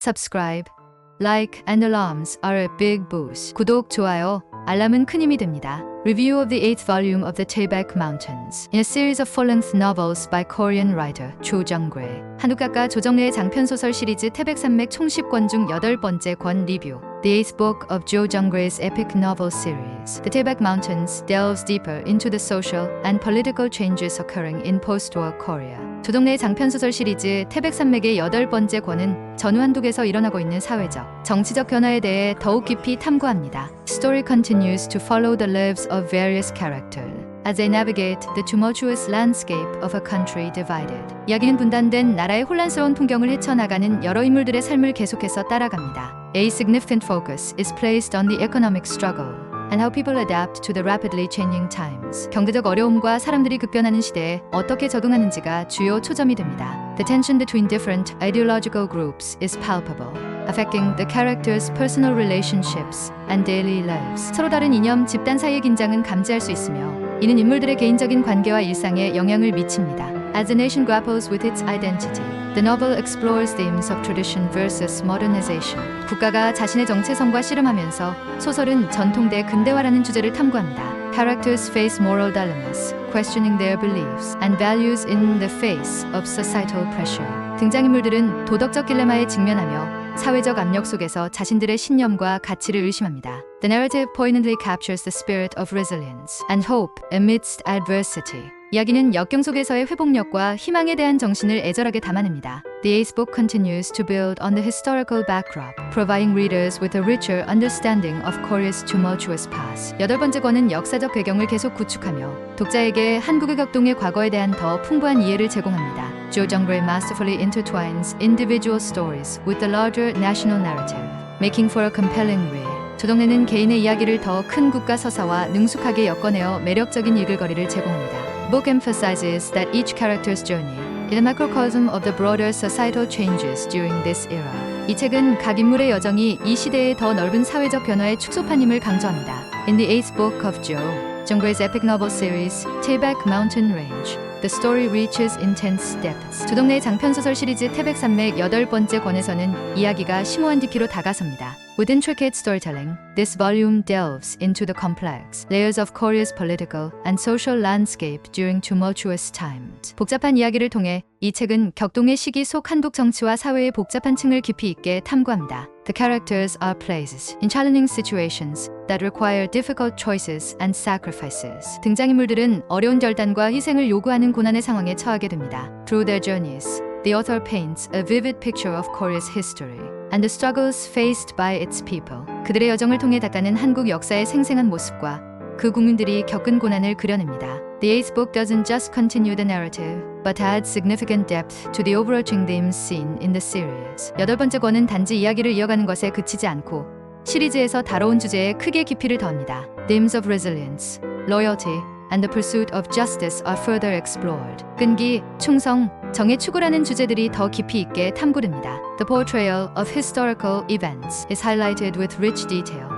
subscribe, like and alarms are a big boost. 구독, 좋아요, 알람은 큰 힘이 됩니다. Review of the eighth volume of the Taebaek Mountains in a series of full-length novels by Korean writer Cho Jung-gre. 한국 작가 조정래의 장편 소설 시리즈 태백산맥 총 10권 중 여덟 번째 권 리뷰. The eighth book of Jo Jung-gre's epic novel series. The Taebaek Mountains delves deeper into the social and political changes occurring in post-war Korea. 조정래의 장편 소설 시리즈 태백산맥의 여덟 번째 권은 전후 한국에서 일어나고 있는 사회적, 정치적 변화에 대해 더욱 깊이 탐구합니다. Story continues to follow the lives of various characters as they navigate the tumultuous landscape of a country divided. 이야기는 분단된 나라의 혼란스러운 풍경을 헤쳐나가는 여러 인물들의 삶을 계속해서 따라갑니다. A significant focus is placed on the economic struggle and how people adapt to the rapidly changing times. 경제적 어려움과 사람들이 급변하는 시대에 어떻게 적응하는지가 주요 초점이 됩니다. The tension between different ideological groups is palpable. affecting the characters' personal relationships and daily lives. 서로 다른 이념, 집단 사이의 긴장은 감지할 수 있으며 이는 인물들의 개인적인 관계와 일상에 영향을 미칩니다. As the nation grapples with its identity, the novel explores themes of tradition versus modernization. 국가가 자신의 정체성과 씨름하면서 소설은 전통 대 근대화라는 주제를 탐구합니다. Characters face moral dilemmas, questioning their beliefs and values in the face of societal pressure. 등장인물들은 도덕적 딜레마에 직면하며 사회적 압력 속에서 자신들의 신념과 가치를 의심합니다. The narrative poignantly captures the spirit of resilience and hope amidst adversity. 이야기는 역경 속에서의 회복력과 희망에 대한 정신을 애절하게 담아냅니다. The eighth book continues to build on the historical backdrop, providing readers with a richer understanding of Korea's tumultuous past. 여덟 번째 권은 역사적 배경을 계속 구축하며 독자에게 한국의 격동의 과거에 대한 더 풍부한 이해를 제공합니다. Jo Jung-gre masterfully intertwines individual stories with the larger national narrative, making for a compelling read. 조정래는 개인의 이야기를 더 큰 국가 서사와 능숙하게 엮어내어 매력적인 읽을거리를 제공합니다. book emphasizes that each character's journey is a microcosm of the broader societal changes during this era. 이 책은 각 인물의 여정이 이 시대의 더 넓은 사회적 변화의 축소판임을 강조합니다. In the eighth book of Joe, Jung-grae's epic novel series, Taebaek Mountain Range, The story reaches intense depths. 조동래의 장편 소설 시리즈 태백산맥 여덟 번째 권에서는 이야기가 심오한 깊이로 다가섭니다. With intricate storytelling, this volume delves into the complex layers of Korea's political and social landscape during tumultuous times. 복잡한 이야기를 통해 이 책은 격동의 시기 속 한국 정치와 사회의 복잡한 층을 깊이 있게 탐구합니다. The characters are placed in challenging situations that require difficult choices and sacrifices. 등장인물들은 어려운 결단과 희생을 요구하는 고난의 상황에 처하게 됩니다. Through their journeys, the author paints a vivid picture of Korea's history and the struggles faced by its people. 그들의 여정을 통해 닦아낸 한국 역사의 생생한 모습과 그 국민들이 겪은 고난을 그려냅니다. The eighth book doesn't just continue the narrative, but adds significant depth to the overarching themes seen in the series. 여덟 번째 권은 단지 이야기를 이어가는 것에 그치지 않고 시리즈에서 다뤄온 주제에 크게 깊이를 더합니다. Themes of resilience, loyalty, and the pursuit of justice are further explored. 끈기, 충성, 정의 추구라는 주제들이 더 깊이 있게 탐구됩니다. The portrayal of historical events is highlighted with rich detail,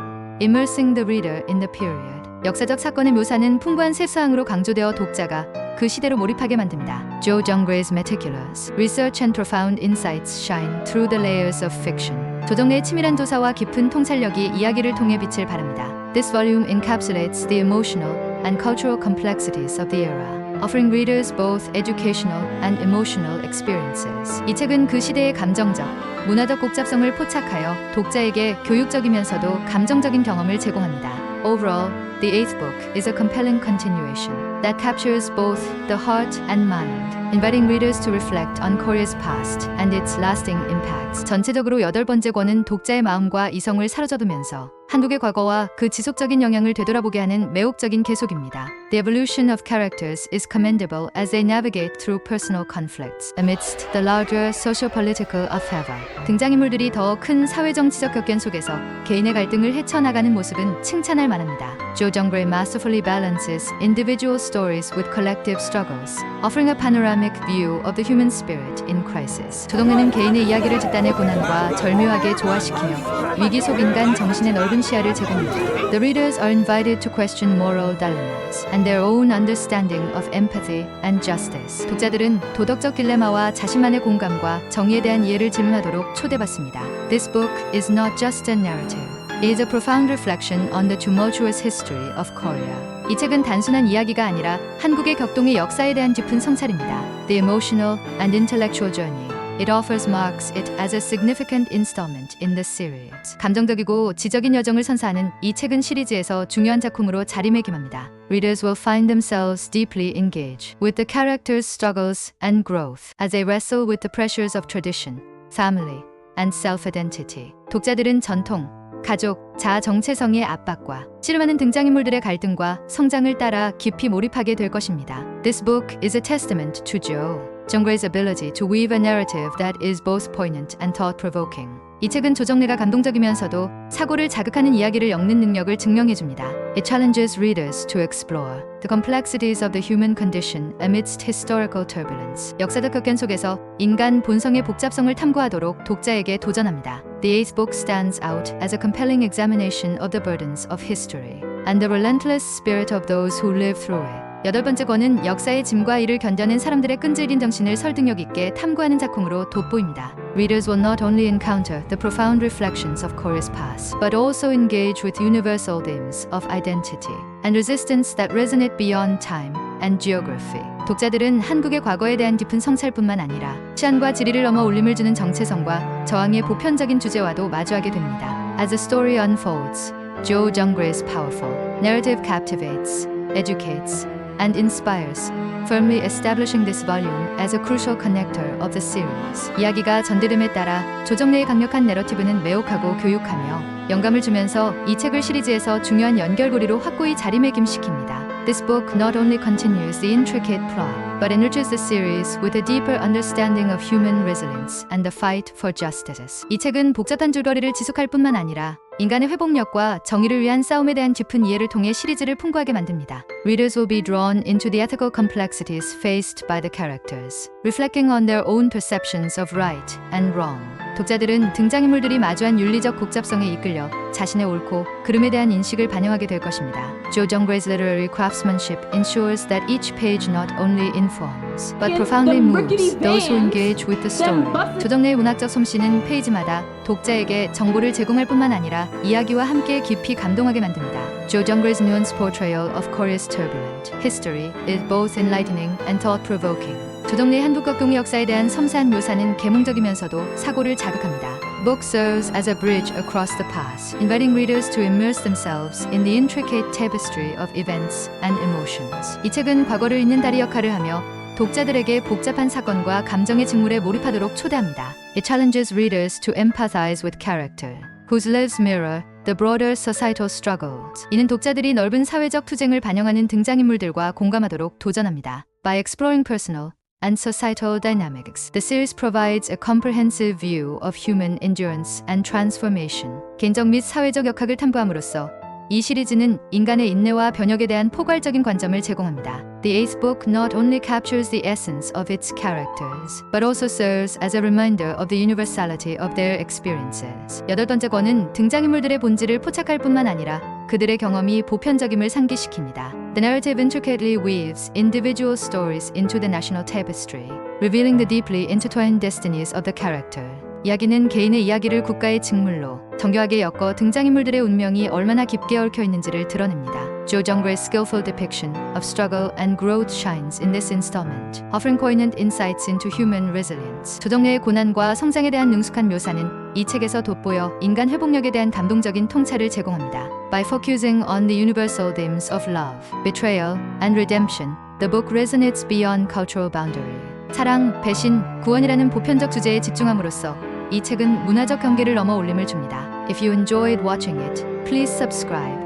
immersing the reader in the period. 역사적 사건의 묘사는 풍부한 세수항으로 강조되어 독자가 그 시대로 몰입하게 만듭니다. Joe Jung-grae's meticulous research and profound insights shine through the layers of fiction. 조정래의 치밀한 조사와 깊은 통찰력이 이야기를 통해 빛을 발합니다. This volume encapsulates the emotional and cultural complexities of the era. offering readers both educational and emotional experiences. 이 책은 그 시대의 감정적, 문화적 복잡성을 포착하여 독자에게 교육적이면서도 감정적인 경험을 제공합니다. Overall, the eighth book is a compelling continuation that captures both the heart and mind, inviting readers to reflect on Korea's past and its lasting impacts. 전체적으로 여덟 번째 권은 독자의 마음과 이성을 사로잡으면서 한국의 과거와 그 지속적인 영향을 되돌아보게 하는 매혹적인 계속입니다. The evolution of characters is commendable as they navigate through personal conflicts amidst the larger socio-political upheaval. 등장인물들이 더 큰 사회정치적 격견 속에서 개인의 갈등을 헤쳐나가는 모습은 칭찬할 만합니다. Jo Jung-gre masterfully balances individual stories with collective struggles, offering a panoramic view of the human spirit in crisis. 조동래는 개인의 이야기를 집단의 고난과 절묘하게 조화시키며 위기 속 인간 정신의 넓은 시야를 제공합니다. The readers are invited to question moral dilemmas and their own understanding of empathy and justice. 독자들은 도덕적 딜레마와 자신만의 공감과 정의에 대한 이해를 질문하도록 초대받습니다. This book is not just a narrative. It is a profound reflection on the tumultuous history of Korea. 이 책은 단순한 이야기가 아니라 한국의 격동의 역사에 대한 깊은 성찰입니다. The emotional and intellectual journey. It offers marks it as a significant installment in the series. 감정적이고 지적인 여정을 선사하는 이 책은 시리즈에서 중요한 작품으로 자리매김합니다. Readers will find themselves deeply engaged with the characters' struggles and growth as they wrestle with the pressures of tradition, family, and self-identity. 독자들은 전통, 가족, 자아 정체성의 압박과 씨름하는 등장인물들의 갈등과 성장을 따라 깊이 몰입하게 될 것입니다. This book is a testament to Joe 정글의 ability to weave a narrative that is both poignant and thought-provoking. 이 책은 조정래가 감동적이면서도 사고를 자극하는 이야기를 엮는 능력을 증명해줍니다. It challenges readers to explore the complexities of the human condition amidst historical turbulence. 역사적 격변 속에서 인간 본성의 복잡성을 탐구하도록 독자에게 도전합니다. The eighth book stands out as a compelling examination of the burdens of history and the relentless spirit of those who live through it. 여덟 번째 권은 역사의 짐과 이를 견뎌낸 사람들의 끈질긴 정신을 설득력 있게 탐구하는 작품으로 돋보입니다. Readers will not only encounter the profound reflections of Korea's past, but also engage with universal themes of identity and resistance that resonate beyond time and geography. 독자들은 한국의 과거에 대한 깊은 성찰뿐만 아니라 치안과 지리를 넘어 울림을 주는 정체성과 저항의 보편적인 주제와도 마주하게 됩니다. As the story unfolds, Joe Jungre's powerful narrative captivates, educates, and inspires, firmly establishing this volume as a crucial connector of the series. 이야기가 전개됨에 따라 조정래의 강력한 내러티브는 매혹하고 교육하며 영감을 주면서 이 책을 시리즈에서 중요한 연결고리로 확고히 자리매김시킵니다. This book not only continues the intricate plot, but enriches the series with a deeper understanding of human resilience and the fight for justice. 이 책은 복잡한 줄거리를 지속할 뿐만 아니라 인간의 회복력과 정의를 위한 싸움에 대한 깊은 이해를 통해 시리즈를 풍부하게 만듭니다. Readers will be drawn into the ethical complexities faced by the characters, reflecting on their own perceptions of right and wrong. 독자들은 등장인물들이 마주한 윤리적 복잡성에 이끌려 자신의 옳고 그름에 대한 인식을 반영하게 될 것입니다. Joe Jungre's literary craftsmanship ensures that each page not only informs but profoundly moves those who engage with the story. 조정래의 문학적 솜씨는 페이지마다 독자에게 정보를 제공할 뿐만 아니라 이야기와 함께 깊이 감동하게 만듭니다. Joe Jungre's nuanced portrayal of Korea's turbulent history is both enlightening and thought-provoking. 조정래의 한국격동의 역사에 대한 섬세한 묘사는 계몽적이면서도 사고를 자극합니다. Book serves as a bridge across the past, inviting readers to immerse themselves in the intricate tapestry of events and emotions. 이 책은 과거를 잇는 다리 역할을 하며 독자들에게 복잡한 사건과 감정의 직물에 몰입하도록 초대합니다. It challenges readers to empathize with character, whose lives mirror the broader societal struggles. 이는 독자들이 넓은 사회적 투쟁을 반영하는 등장인물들과 공감하도록 도전합니다. By exploring personal and societal dynamics, the series provides a comprehensive view of human endurance and transformation. 개인적 및 사회적 역학을 탐구함으로써 이 시리즈는 인간의 인내와 변혁에 대한 포괄적인 관점을 제공합니다. The eighth book not only captures the essence of its characters, but also serves as a reminder of the universality of their experiences. 여덟 번째 권은 등장인물들의 본질을 포착할 뿐만 아니라 그들의 경험이 보편적임을 상기시킵니다. The narrative intricately weaves individual stories into the national tapestry, revealing the deeply intertwined destinies of the character. 이야기는 개인의 이야기를 국가의 직물로 정교하게 엮어 등장인물들의 운명이 얼마나 깊게 얽혀 있는지를 드러냅니다. Joe Jungre's skillful depiction of struggle and growth shines in this installment, offering poignant insights into human resilience. 조정래의 고난과 성장에 대한 능숙한 묘사는 이 책에서 돋보여 인간 회복력에 대한 감동적인 통찰을 제공합니다. By focusing on the universal themes of love, betrayal, and redemption, the book resonates beyond cultural boundary. 사랑, 배신, 구원이라는 보편적 주제에 집중함으로써 이 책은 문화적 경계를 넘어 울림을 줍니다. If you enjoyed watching it, please subscribe,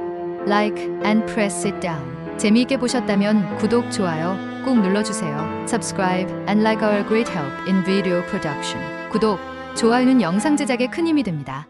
like, and press it down. 재미있게 보셨다면 구독, 좋아요 꼭 눌러주세요. Subscribe and like our great help in video production. 구독, 좋아요는 영상 제작에 큰 힘이 됩니다.